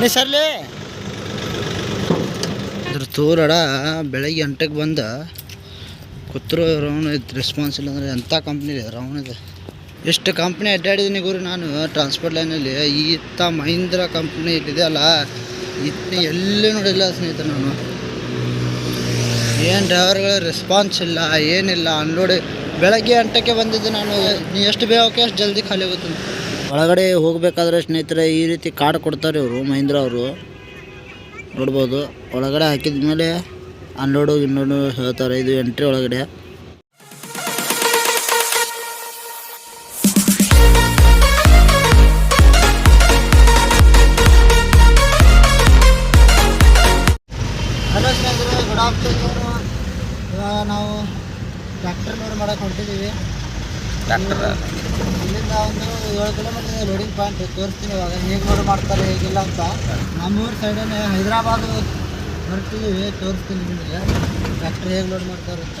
ನೀ ಸರ್ಲಿ ಅದ್ರ ತೋರಡ, ಬೆಳಗ್ಗೆ ಎಂಟಕ್ಕೆ ಬಂದ. ಕೂತ್ರು ರೌನ್ ರೆಸ್ಪಾನ್ಸ್ ಇಲ್ಲ ಅಂದರೆ ಎಂಥ ಕಂಪ್ನಿ ಇದೆ? ಎಷ್ಟು ಕಂಪ್ನಿ ಅಡ್ಡಾಡಿದ್ದೀನಿ ಗುರು ನಾನು ಟ್ರಾನ್ಸ್ಪೋರ್ಟ್ ಲೈನಲ್ಲಿ ಈತ ಮಹೀಂದ್ರ ಕಂಪ್ನಿ ಇಟ್ಟಿದೆ ಅಲ್ಲ ಇತ್ತ ಎಲ್ಲೂ ನೋಡಿಲ್ಲ ಸ್ನೇಹಿತರೆ ನಾನು. ಏನು ಡ್ರೈವರ್ಗಳ ರೆಸ್ಪಾನ್ಸ್ ಇಲ್ಲ, ಏನಿಲ್ಲ ಅನ್ಲೋಡ್ ಬೆಳಗ್ಗೆ ಎಂಟಕ್ಕೆ ಬಂದಿದ್ದೆ ನಾನು, ನೀ ಎಷ್ಟು ಬೇಗ ಎಷ್ಟು ಜಲ್ದಿ ಖಾಲಿ ಆಗುತ್ತೆ ಒಳಗಡೆ ಹೋಗಬೇಕಾದ್ರೆ ಸ್ನೇಹಿತರೆ ಈ ರೀತಿ ಕಾರ್ಡ್ ಕೊಡ್ತಾರೆ ಇವರು ಮಹೀಂದ್ರ ಅವರು. ನೋಡ್ಬೋದು. ಒಳಗಡೆ ಹಾಕಿದ ಮೇಲೆ ಅನ್ಲೋಡು ಇನ್ನೋಡು ಹೇಳ್ತಾರೆ. ಇದು ಎಂಟ್ರಿ ಒಳಗಡೆ. ಹಲೋ ಸ್ನೇಹಿತರೆ ಗುಡ್ ಆಫ್ಟರ್ನೂನು ಇವಾಗ ನಾವು ಟ್ರ್ಯಾಕ್ಟರ್ ಲೋಡ್ ಮಾಡಕ್ಕೆ ಹೊಂಟಿದ್ದೀವಿ. ಟ್ರ್ಯಾಕ್ಟರ್ ಇಲ್ಲಿಂದ ಒಂದು ಏಳು ಕಿಲೋಮೀಟರ್ ಲೋಡಿಂಗ್ ಪಾಯಿಂಟ್ ತೋರಿಸ್ತೀನಿ ಇವಾಗ. ಹೇಗೆ ಲೋಡ್ ಮಾಡ್ತಾರೆ, ಹೇಗಿಲ್ಲ ಅಂತ. ನಮ್ಮೂರು ಸೈಡನ್ನೇ ಹೈದರಾಬಾದ್ ಹೊರಟಿದ್ದೀವಿ ತೋರಿಸ್ತೀನಿ ನಿಮಗೆ. ಫ್ಯಾಕ್ಟ್ರಿ ಹೇಗೆ ಲೋಡ್ ಮಾಡ್ತಾರೆ ಅಂತ.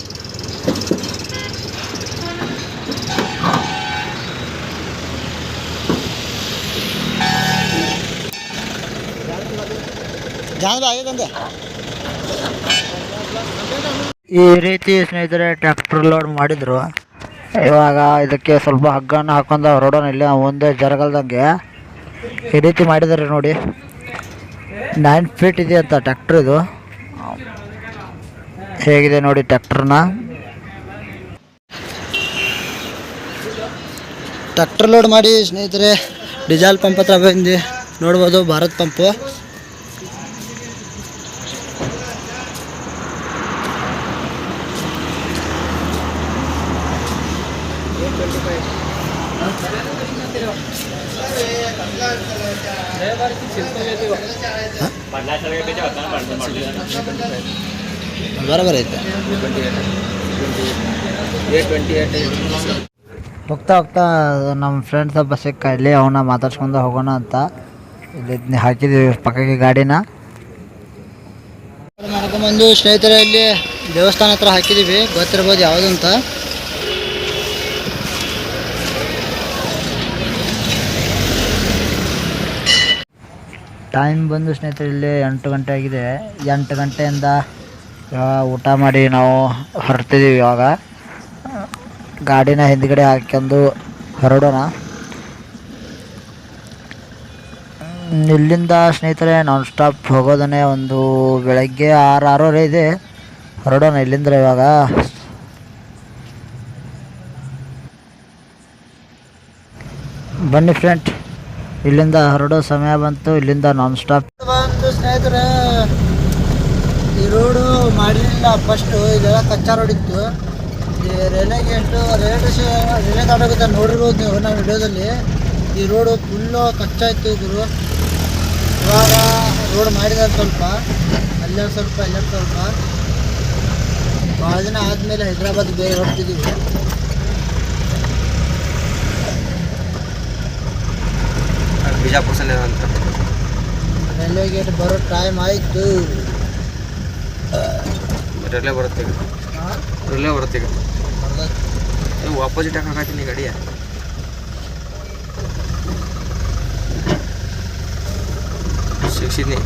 ಈ ರೀತಿ ಸ್ನೇಹಿತರೆ ಟ್ರ್ಯಾಕ್ಟರ್ ಲೋಡ್ ಮಾಡಿದ್ರು. ಇವಾಗ ಇದಕ್ಕೆ ಸ್ವಲ್ಪ ಹಗ್ಗನ ಹಾಕೊಂಡು ಹೊರಡೋಣ ಇಲ್ಲ ಒಂದೇ ಜರಗಲ್ದಂಗೆ ಈ ರೀತಿ ಮಾಡಿದ್ದಾರೆ ನೋಡಿ. ನೈನ್ ಫೀಟ್ ಇದೆ ಅಂತ ಟ್ರ್ಯಾಕ್ಟರ್ ಇದು. ಹೇಗಿದೆ ನೋಡಿ ಟ್ರ್ಯಾಕ್ಟರ್ನ ಟ್ರ್ಯಾಕ್ಟರ್ ಲೋಡ್ ಮಾಡಿ ಸ್ನೇಹಿತರೆ ಡೀಸೆಲ್ ಪಂಪ್ ಹತ್ರ ಬಂದು ನೋಡ್ಬೋದು ಭಾರತ್ ಪಂಪು ಹೋಗ್ತಾ ಹೋಗ್ತಾ ನಮ್ಮ ಫ್ರೆಂಡ್ಸ್ ಒಬ್ಬ ಸಿಕ್ಕ, ಇಲ್ಲಿ ಅವನ ಮಾತಾಡ್ಸ್ಕೊಂಡು ಹೋಗೋಣ ಅಂತ ಇಲ್ಲಿ ಹಾಕಿದ್ದೀವಿ ಪಕ್ಕಕ್ಕೆ ಗಾಡಿನ. ಮಾಡ್ಕೊಂಬಂದು ಸ್ನೇಹಿತರ ಇಲ್ಲಿ ದೇವಸ್ಥಾನ ಹತ್ರ ಹಾಕಿದ್ದೀವಿ ಗೊತ್ತಿರ್ಬೋದು ಯಾವುದು ಅಂತ. ಟೈಮ್ ಬಂದು ಸ್ನೇಹಿತರೆ, ಇಲ್ಲಿ ಎಂಟು ಗಂಟೆ ಆಗಿದೆ. ಎಂಟು ಗಂಟೆಯಿಂದ ಊಟ ಮಾಡಿ ನಾವು ಹೊರಡ್ತಿದ್ದೀವಿ ಇವಾಗ. ಗಾಡಿನ ಹಿಂದ್ಗಡೆ ಹಾಕ್ಕೊಂಡು ಹೊರಡೋಣ. ಇಲ್ಲಿಂದ ಸ್ನೇಹಿತರೆ ನಾನ್ ಸ್ಟಾಪ್ ಹೋಗೋದನ್ನೇ ಒಂದು ಬೆಳಗ್ಗೆ ಆರು ಆರೂವರೆ ಇದೆ. ಹೊರಡೋಣ ಇಲ್ಲಿಂದ ಇವಾಗ. ಬನ್ನಿ ಫ್ರೆಂಡ್ ಇಲ್ಲಿಂದ ಹೊರಡೋ ಸಮಯ ಬಂತು, ಇಲ್ಲಿಂದ ನಾನ್ ಸ್ಟಾಪ್ ಬಂತು ಸ್ನೇಹಿತರೆ, ಈ ರೋಡು ಮಾಡಲಿಲ್ಲ ಫಸ್ಟು ಇದೆಲ್ಲ ಕಚ್ಚಾ ರೋಡ್ ಇತ್ತು. ಈ railway gate railway station railway ನೋಡಿರ್ಬೋದು ನೀವು ನಮ್ಮ ವಿಡಿಯೋದಲ್ಲಿ. ಈ ರೋಡು ಫುಲ್ಲು ಕಚ್ಚಾ ಇತ್ತು ಗುರು. ಇವಾಗ ರೋಡ್ ಮಾಡಿದ್ದಾರೆ ಸ್ವಲ್ಪ. ಅಲ್ಲೇ ಸ್ವಲ್ಪ ಎಲ್ಲ ಸ್ವಲ್ಪ. ಭಾಳ ದಿನ ಆದಮೇಲೆ ಹೈದ್ರಾಬಾದ್ ಬೇರೆ ಹೊರಡ್ತಿದ್ದೀವಿ ಬಿಜಾಪುರ ಸಲ ಅಂತ. ರೈಲ್ವೆ ಗೇಟ್ ಬರೋ ಟೈಮ್ ಆಯಿತು. ರೈಲ್ವೆ ಬರುತ್ತೆ ಈಗ. ರೈಲ್ವೆ ಬರುತ್ತೆ ಈಗ. ಬರ್ದೈತೆ. ನೀವು ಆಪೋಸಿಟ್ ಹಾಕತ್ತೀನಿ ಗಾಡಿಯ ಶಿಕ್ಷಿದ್ನಿ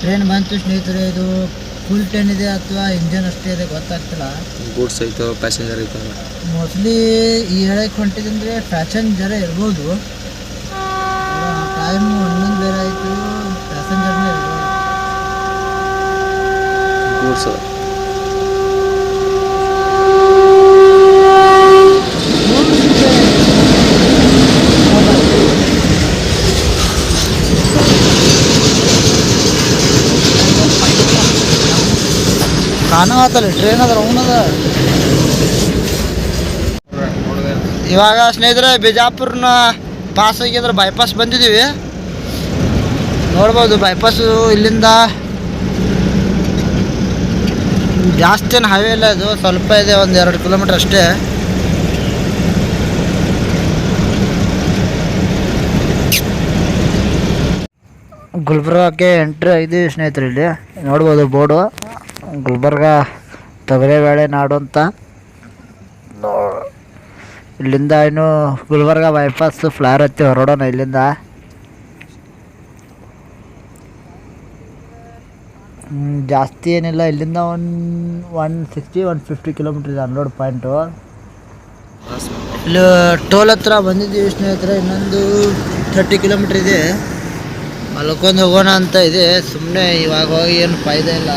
ಟ್ರೈನ್ ಬಂತು ಸ್ನೇಹಿತರೆ ಇದು? ಫುಲ್ ಟ್ರೈನ್ ಇದೆ ಅಥವಾ ಇಂಜನ್ ಅಷ್ಟೇ ಇದೆ ಗೊತ್ತಾಗ್ತಿಲ್ಲ. ಗೂಡ್ಸ್ ಐತೋ ಪ್ಯಾಸೆಂಜರ್ ಐತೋ? ಮೋಸ್ಟ್ಲಿ ಈ ಹೇಳಕ್ಕೆ ಹೊಂಟಿದಂದ್ರೆ ಪ್ಯಾಸೆಂಜರ್ ಇರ್ಬೋದು. ಟೈಮ್ ಹನ್ನೊಂದು ಬೇರೆ ಆಯಿತು ಪ್ಯಾಸೆಂಜರ್ನೇ ಇರ್ಬೋದು. ಗೂಡ್ಸ್ ಕಾಣವತ್ತಲ್ಲ ಟ್ರೈನ್ ಅದ ಅವನದ ಇವಾಗ ಸ್ನೇಹಿತರೆ, ಬಿಜಾಪುರ್ನ ಪಾಸ್ ಆಗಿದ್ರೆ ಬೈಪಾಸ್ ಬಂದಿದ್ದೀವಿ. ನೋಡ್ಬೋದು ಬೈಪಾಸು ಇಲ್ಲಿಂದ ಜಾಸ್ತಿ ಏನು ಹೈವೇ ಇಲ್ಲ ಇದು, ಸ್ವಲ್ಪ ಇದೆ, ಒಂದು ಎರಡು ಕಿಲೋಮೀಟ್ರ್ ಅಷ್ಟೇ. ಗುಲ್ಬರ್ಗಕ್ಕೆ ಎಂಟ್ರಿ ಆಗಿದ್ದೀವಿ ಸ್ನೇಹಿತರು ಇಲ್ಲಿ. ನೋಡ್ಬೋದು ಬೋರ್ಡು ಗುಲ್ಬರ್ಗ ತೊಗರಿಬೇಳೆ ನಾಡು ಅಂತ. ನೋ- ಇಲ್ಲಿಂದ ಇನ್ನು ಗುಲ್ಬರ್ಗ ಬೈಪಾಸ್ ಫ್ಲಾರ್ ಹತ್ತಿ ಹೊರಡೋಣ ಇಲ್ಲಿಂದ. ಜಾಸ್ತಿ ಏನಿಲ್ಲ, ಇಲ್ಲಿಂದ one one sixty one fifty kilometre ಇದೆ ಅನ್ಲೋಡ್ ಪಾಯಿಂಟು ಇಲ್ಲಿ ಟೋಲ್ ಹತ್ರ ಬಂದಿದ್ದೀವಿ ಸ್ನೇಹಿತರೆ, ಇನ್ನೊಂದು ಥರ್ಟಿ ಕಿಲೋಮೀಟ್ರ್ ಇದೆ. ಮಲ್ಕೊಂಡು ಹೋಗೋಣ ಅಂತ ಇದೆ ಸುಮ್ಮನೆ ಇವಾಗ ಹೋಗಿ ಏನು ಫಾಯ್ದೆ ಇಲ್ಲ.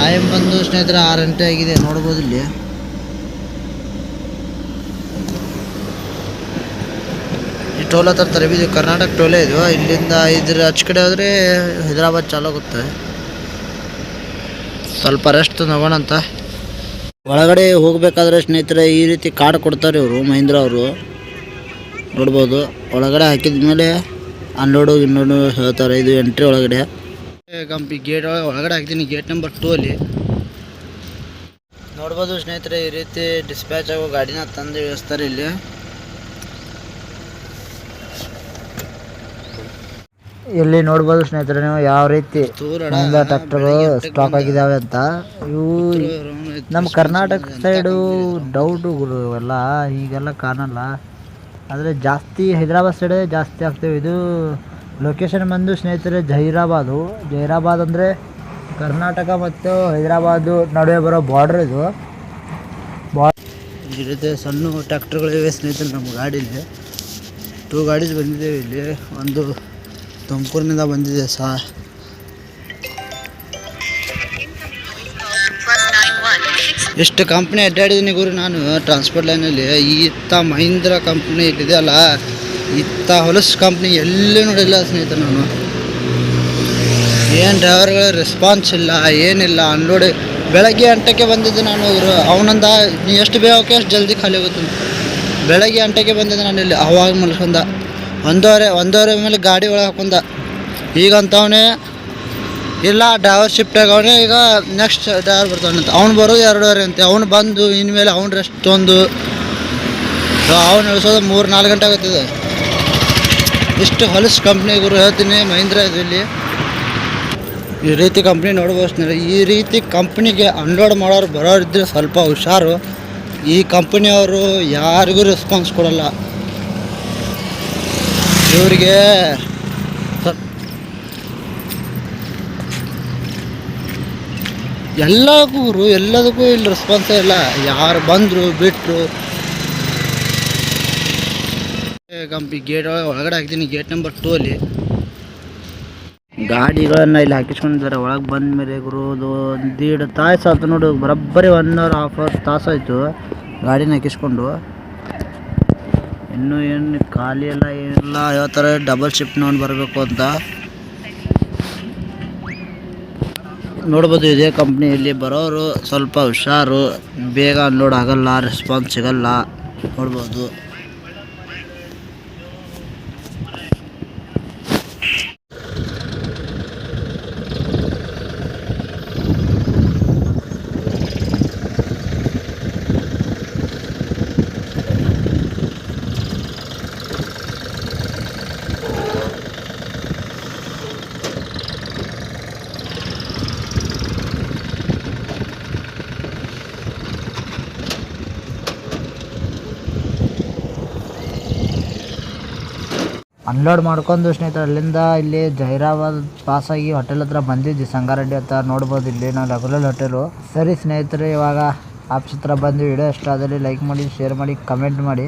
ಟೈಮ್ ಬಂದು ಸ್ನೇಹಿತರೆ ಆರು ಗಂಟೆ ಆಗಿದೆ, ನೋಡ್ಬೋದು ಇಲ್ಲಿ. ಈ ಟೋಲ್ ಹತ್ರ ತರಬಿದ್ದು ಕರ್ನಾಟಕ ಟೋಲೇ ಇದು. ಇಲ್ಲಿಂದ ಇದ್ರ ಆಚೆ ಕಡೆ ಹೋದರೆ ಹೈದರಾಬಾದ್ ಚಾಲು ಆಗುತ್ತೆ. ಸ್ವಲ್ಪ ರೆಸ್ಟ್ ತಗೋಣ ಅಂತ. ಒಳಗಡೆ ಹೋಗಬೇಕಾದ್ರೆ ಸ್ನೇಹಿತರೆ ಈ ರೀತಿ ಕಾರ್ಡ್ ಕೊಡ್ತಾರೆ ಇವರು, ಮಹೀಂದ್ರ ಅವರು. ನೋಡ್ಬೋದು. ಒಳಗಡೆ ಹಾಕಿದ ಮೇಲೆ ಅನ್ಲೋಡು ಇನ್ನೋಡು ಹೇಳ್ತಾರೆ, ಇದು ಎಂಟ್ರಿ ಒಳಗಡೆ. ಕಂಪಿ ಗೇಟ್ ಒಳಗಡೆ ಹಾಕ್ತೀನಿ ಗೇಟ್ ನಂಬರ್ ಟೂ ಅಲ್ಲಿ. ನೋಡ್ಬೋದು ಸ್ನೇಹಿತರೆ ಈ ರೀತಿ ಡಿಸ್ಪ್ಯಾಚ್ ಆಗೋ ಗಾಡಿನ ತಂದು ಇಳಿಸ್ತಾರೆ ಇಲ್ಲಿ. ಇಲ್ಲಿ ನೋಡ್ಬೋದು ಸ್ನೇಹಿತರೆ ನೀವು ಯಾವ ರೀತಿ ಟ್ರ್ಯಾಕ್ಟರ್ಗಳು ಸ್ಟಾಕ್ ಆಗಿದಾವೆ ಅಂತ. ಇವು ನಮ್ಮ ಕರ್ನಾಟಕ ಸೈಡು ಡೌಟು ಎಲ್ಲ ಈಗೆಲ್ಲ ಕಾಣಲ್ಲ. ಆದರೆ ಜಾಸ್ತಿ ಹೈದರಾಬಾದ್ ಸೈಡೇ ಜಾಸ್ತಿ ಆಗ್ತೇವೆ. ಇದು ಲೊಕೇಶನ್ ಬಂದು ಸ್ನೇಹಿತರೆ ಜೈರಾಬಾದು ಜೈರಾಬಾದ್ ಅಂದರೆ ಕರ್ನಾಟಕ ಮತ್ತು ಹೈದರಾಬಾದು ನಡುವೆ ಬರೋ ಬಾರ್ಡ್ರ್ ಇದು. ಬಾ ಈ ಸಣ್ಣ ಟ್ರ್ಯಾಕ್ಟರ್ಗಳಿವೆ ಸ್ನೇಹಿತರೆ, ನಮ್ಮ ಗಾಡೀಲಿ. ಟೂ ಗಾಡೀಸ್ ಬಂದಿದ್ದೇವೆ ಇಲ್ಲಿ. ಒಂದು ತುಮಕೂರಿನಿಂದ ಬಂದಿದೆ ಸಹ ಎಷ್ಟು ಕಂಪ್ನಿ ಅಡ್ಡಾಡಿದ್ದೀನಿ ಗುರು ನಾನು ಟ್ರಾನ್ಸ್ಪೋರ್ಟ್ ಲೈನಲ್ಲಿ ಇತ್ತ ಮಹೀಂದ್ರ ಕಂಪ್ನಿ ಇಟ್ಟಿದೆ ಅಲ್ಲ. ಇತ್ತ ಹೊಲಸು ಕಂಪ್ನಿ ಎಲ್ಲೂ ನೋಡಿಲ್ಲ ಸ್ನೇಹಿತ ನಾನು. ಏನು ಡ್ರೈವರ್ಗಳ ರೆಸ್ಪಾನ್ಸ್ ಇಲ್ಲ, ಏನಿಲ್ಲ ಅನ್ಲೋಡ್ ಬೆಳಗ್ಗೆ ಎಂಟಕ್ಕೆ ಬಂದಿದ್ದೆ ನಾನು ಇವರು, ಅವನಂದ, ನೀ ಎಷ್ಟು ಬೇಗ ಹೋಗಿ ಅಷ್ಟು ಜಲ್ದಿ ಖಾಲಿ ಹೋಗುತ್ತೆ ಬೆಳಗ್ಗೆ ಎಂಟಕ್ಕೆ ಬಂದಿದ್ದೆ ನಾನು ಇಲ್ಲಿ, ಅವಾಗ ಮಲ್ಕೊಂಡ. ಒಂದೂವರೆ ಒಂದೂವರೆ ಮೇಲೆ ಗಾಡಿ ಒಳಗೆ ಹಾಕೊಂಡ. ಈಗ ಅಂತವನೇ, ಇಲ್ಲ ಡ್ರೈವರ್ ಶಿಫ್ಟ್ ಆಗವನೇ, ಈಗ ನೆಕ್ಸ್ಟ್ ಡ್ರೈವರ್ ಬರ್ತಾನಂತ ಅವ್ನು ಬರೋದು ಎರಡೂವರೆ ಅಂತೆ. ಅವ್ನು ಬಂದು, ಇನ್ಮೇಲೆ ಅವ್ನು ರೆಸ್ಟ್ ತೊಂದು ಅವ್ನು ನಡೆಸೋದು ಮೂರು ನಾಲ್ಕು ಗಂಟೆ ಆಗುತ್ತದೆ. ಇಷ್ಟು ಹೊಲಸು ಕಂಪ್ನಿ ಗುರು ಹೇಳ್ತೀನಿ ಮಹೀಂದ್ರ ಇದು ಈ ರೀತಿ ಕಂಪ್ನಿ ನೋಡ್ಬೋದು ಈ ರೀತಿ ಕಂಪ್ನಿಗೆ ಅನ್ಲೋಡ್ ಮಾಡೋರು ಬರೋರು ಸ್ವಲ್ಪ ಹುಷಾರು. ಈ ಕಂಪ್ನಿಯವರು ಯಾರಿಗೂ ರೆಸ್ಪಾನ್ಸ್ ಕೊಡಲ್ಲ. ಇವರಿಗೆ ಎಲ್ಲಕ್ಕೂ ಎಲ್ಲದಕ್ಕೂ ಇಲ್ಲಿ ರೆಸ್ಪಾನ್ಸೇ ಇಲ್ಲ. ಯಾರು ಬಂದರು ಬಿಟ್ಟರು ಕಂಪಿ ಗೇಟ್ ಒಳಗಡೆ ಹಾಕ್ತೀನಿ ಗೇಟ್ ನಂಬರ್ ಟೂ ಅಲ್ಲಿ. ಗಾಡಿಗಳನ್ನ ಇಲ್ಲಿ ಹಾಕಿಸ್ಕೊಂಡಿದ್ದಾರೆ. ಒಳಗೆ ಬಂದ ಮೇಲೆ ಗುರು ಅದು ಒಂದು ದೀಡ್ ತಾಸು ಆಯ್ತು ನೋಡು. ಬರೋಬ್ಬರಿ ಒನ್ ಅವರ್ ಹಾಫ್ ಅವರ್ ತಾಸು ಆಯಿತು ಗಾಡಿನ ಹಾಕಿಸ್ಕೊಂಡು. ಇನ್ನೂ ಏನು ಖಾಲಿ ಎಲ್ಲ ಏನಿಲ್ಲ. ಯಾವತ್ತರ ಡಬಲ್ ಶಿಫ್ಟ್ ನೋಡಿ ಬರಬೇಕು ಅಂತ. ನೋಡ್ಬೋದು ಇದೇ ಕಂಪ್ನಿಯಲ್ಲಿ ಬರೋರು ಸ್ವಲ್ಪ ಹುಷಾರು. ಬೇಗ ಅನ್ಲೋಡ್ ಆಗಲ್ಲ ರೆಸ್ಪಾನ್ಸ್ ಸಿಗಲ್ಲ. ನೋಡ್ಬೋದು. ಅನ್ಲೋಡ್ ಮಾಡ್ಕೊಂಡು ಸ್ನೇಹಿತರೆ, ಅಲ್ಲಿಂದ ಇಲ್ಲಿ ಜೈರಾಬಾದ್ ಆಗಿ ಹೋಟೆಲ್ ಹತ್ರ ಬಂದಿದ್ವಿ ಸಂಗಾರೆಡ್ಡಿ ಹತ್ರ ನೋಡ್ಬೋದು, ಇಲ್ಲಿ ನಾವು ರೆಗ್ಯುಲರ್ ಹೋಟೆಲು ಸರಿ ಸ್ನೇಹಿತರೆ, ಇವಾಗ ಆಪ್ಸ್ ಹತ್ರ ಬಂದು ವಿಡಿಯೋ ಇಷ್ಟ ಲೈಕ್ ಮಾಡಿ ಶೇರ್ ಮಾಡಿ ಕಮೆಂಟ್ ಮಾಡಿ.